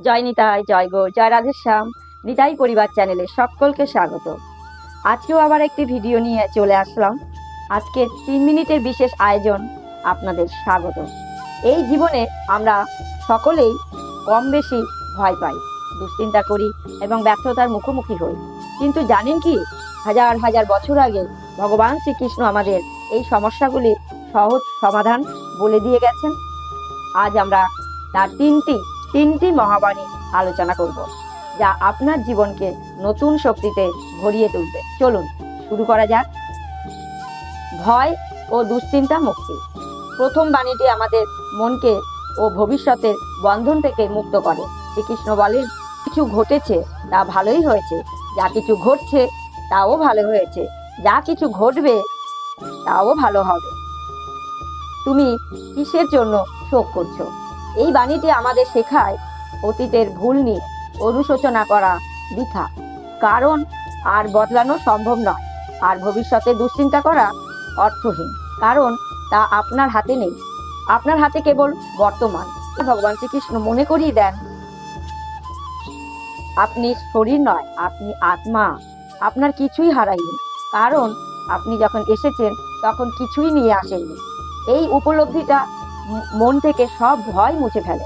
জয় নিতাই, জয় গো, জয় রাধেশ্যাম। নিতাই পরিবার চ্যানেলে সকলকে স্বাগত। আজকেও আবার একটি ভিডিও নিয়ে চলে আসলাম। আজকে তিন মিনিটের বিশেষ আয়োজন আপনাদের স্বাগত। এই জীবনে আমরা সকলেই কম বেশি ভয় পাই, দুশ্চিন্তা করি এবং ব্যর্থতার মুখোমুখি হই। কিন্তু জানেন কি? হাজার হাজার বছর আগে ভগবান শ্রীকৃষ্ণ আমাদের এই সমস্যাগুলির সহজ সমাধান বলে দিয়ে গেছেন। আজ আমরা তার তিনটি তিনটি মহাবাণী আলোচনা করব, যা আপনার জীবনকে নতুন শক্তিতে ভরিয়ে তুলবে। চলুন, শুরু করা যাক। ভয় ও দুশ্চিন্তা মুক্তি। প্রথম বাণীটি আমাদের মনকে ও ভবিষ্যতের বন্ধন থেকে মুক্ত করে। শ্রীকৃষ্ণ বলেন, কিছু ঘটেছে, তা ভালোই হয়েছে। যা কিছু ঘটছে, তাও ভালো হয়েছে। যা কিছু ঘটবে, তাও ভালো হবে। তুমি কিসের জন্য শোক করছ? এই বাণীটি আমাদের শেখায় অতীতের ভুল নিয়ে অনুশোচনা করা বৃথা। কারণ আর বদলানো সম্ভব নয়, আর ভবিষ্যতে দুশ্চিন্তা করা অর্থহীন। কারণ তা আপনার হাতে নেই। আপনার হাতে কেবল বর্তমান। ভগবান শ্রীকৃষ্ণ মনে করিয়ে দেন, আপনি শরীর নয়, আপনি আত্মা। আপনার কিছুই হারাইনি কারণ আপনি যখন এসেছেন, তখন কিছুই নিয়ে আসেননি। এই উপলব্ধিটা মন থেকে সব ভয় মুছে ফেলে।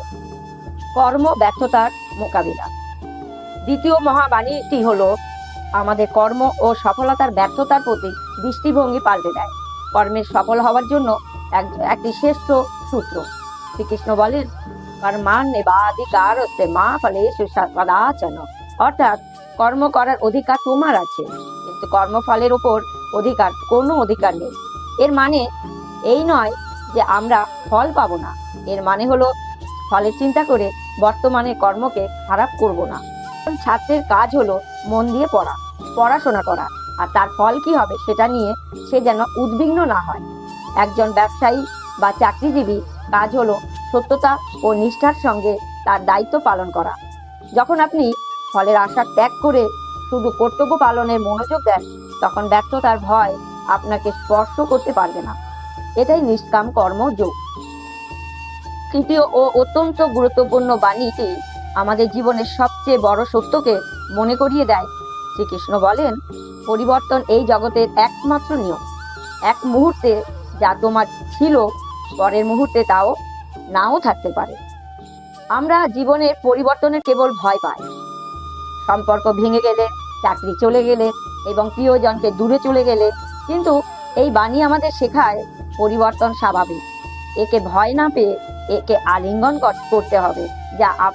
কর্ম ব্যর্থতার মোকাবিলা। দ্বিতীয় মহাবাণীটি হলো, আমাদের কর্ম ও সফলতার ব্যর্থতার প্রতি দৃষ্টিভঙ্গি পাল্টে দেয়। কর্মের সফল হওয়ার জন্য এক- একটি শ্রেষ্ঠ সূত্র। শ্রীকৃষ্ণ বলেন কর্মান নেবাধিকার হচ্ছে মা ফলে সুসাদাচন অর্থাৎ, কর্ম করার অধিকার তোমার আছে, কিন্তু কর্মফলের উপর অধিকার, কোনো অধিকার নেই। এর মানে এই নয় যে আমরা ফল পাবো না। এর মানে হলো, ফলের চিন্তা করে বর্তমানে কর্মকে খারাপ করব না। ছাত্রের কাজ হলো মন দিয়ে পড়া, পড়াশোনা করা। আর তার ফল কি হবে সেটা নিয়ে সে যেন উদ্বিগ্ন না হয়। একজন ব্যবসায়ী বা চাকরিজীবী, কাজ হলো সত্যতা ও নিষ্ঠার সঙ্গে তার দায়িত্ব পালন করা। যখন আপনি ফলের আশা ত্যাগ করে শুধু কর্তব্য পালনের মনোযোগ দেন, তখন ব্যর্থতার ভয় আপনাকে স্পর্শ করতে পারবে না। এটাই নিষ্কাম কর্মযোগ তৃতীয় ও অত্যন্ত গুরুত্বপূর্ণ বাণীটি আমাদের জীবনের সবচেয়ে বড় সত্যকে মনে করিয়ে দেয়। শ্রীকৃষ্ণ বলেন, পরিবর্তন এই জগতের একমাত্র নিয়ম। এক মুহূর্তে যা তোমার ছিল, পরের মুহূর্তে তাও নাও থাকতে পারে। আমরা জীবনের পরিবর্তনের কেবল ভয় পাই। সম্পর্ক ভেঙে গেলে, চাকরি চলে গেলে এবং প্রিয়জনকে দূরে চলে গেলে, কিন্তু এই বাণী আমাদের শেখায় পরিবর্তন স্বাভাবিক। একে ভয় না পেয়ে একে আলিঙ্গন করতে হবে। যা আপ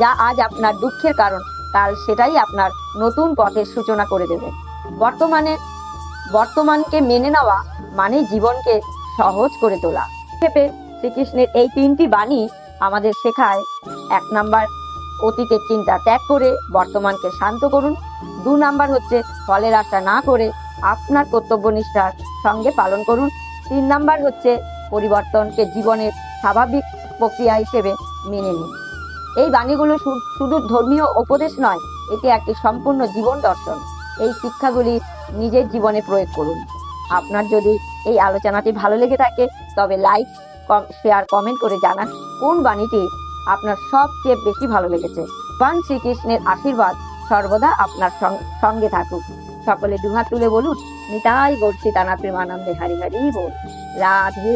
যা আজ আপনার দুঃখের কারণ, কাল সেটাই আপনার নতুন পথের সূচনা করে দেবে। বর্তমানে, বর্তমানকে মেনে নেওয়া মানে জীবনকে সহজ করে তোলা। ক্ষেপে শ্রীকৃষ্ণের এই তিনটি বাণী আমাদের শেখায়। এক নাম্বার, অতীতের চিন্তা ত্যাগ করে বর্তমানকে শান্ত করুন। দু নাম্বার হচ্ছে, ফলের আশা না করে আপনার কর্তব্য নিষ্ঠার সঙ্গে পালন করুন। তিন নাম্বার হচ্ছে পরিবর্তনকে জীবনের স্বাভাবিক প্রক্রিয়া হিসেবে মেনে নিন। এই বাণীগুলো শুধু ধর্মীয় উপদেশ নয়, এটি একটি সম্পূর্ণ জীবন দর্শন। এই শিক্ষাগুলি নিজের জীবনে প্রয়োগ করুন। আপনার যদি এই আলোচনাটি ভালো লেগে থাকে, তবে লাইক শেয়ার, কমেন্ট করে জানান কোন বাণীটি আপনার সবচেয়ে বেশি ভালো লেগেছে। ভগবান শ্রীকৃষ্ণের আশীর্বাদ সর্বদা আপনার সঙ্গে থাকুক। সকলে দুহাত তুলে বলুন নিতাই গড়ছি তানা প্রেমানন্দে হারি হারি বল। রাধে